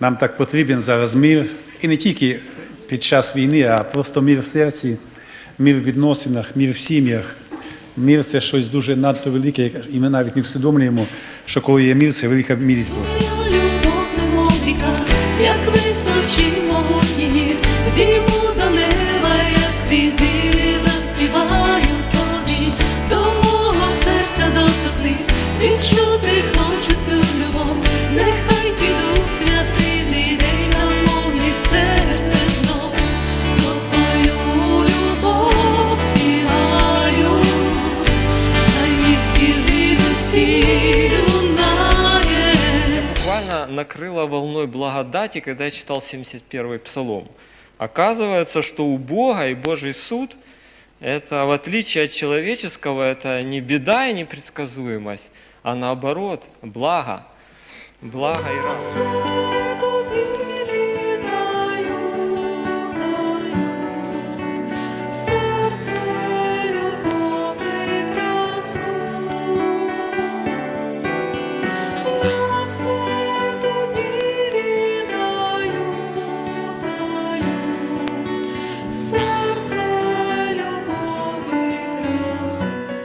Нам так потрібен зараз мир, і не тільки під час війни, а просто мир в серці, мир в відносинах, мир в сім'ях. Мир це щось дуже надто велике, і ми навіть не всвідомлюємо, що коли є мир, це велика милість Божа. Як до неба я свій тобі, до мого серця доторкнись, відчути накрыло волной благодати, когда я читал 71-й псалом. Оказывается, что у Бога и Божий суд – это, в отличие от человеческого, это не беда и непредсказуемость, а наоборот, благо. Благо и радость.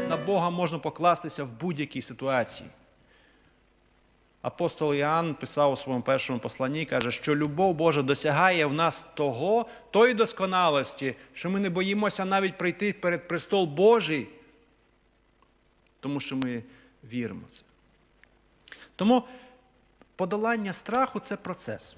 На Бога можна покластися в будь-якій ситуації. Апостол Іоанн писав у своєму першому посланні, каже, що любов Божа досягає в нас того, тої досконалості, що ми не боїмося навіть прийти перед престол Божий, тому що ми віримо в це. Тому подолання страху це процес.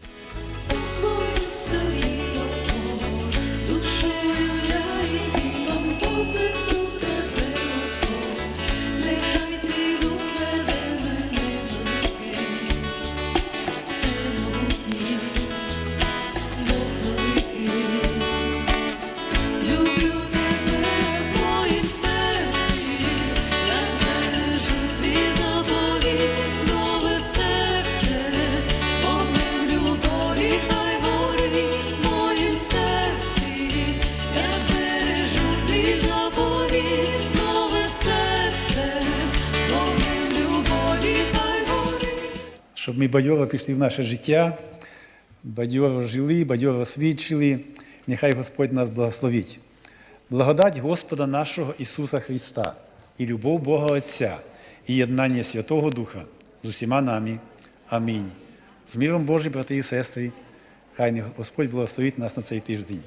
Щоб ми бадьоро пішли в наше життя, бадьоро жили, бадьоро свідчили. Нехай Господь нас благословить. Благодать Господа нашого Ісуса Христа і любов Бога Отця, і єднання Святого Духа з усіма нами. Амінь. З миром Божим, брати і сестри, хай Господь благословить нас на цей тиждень.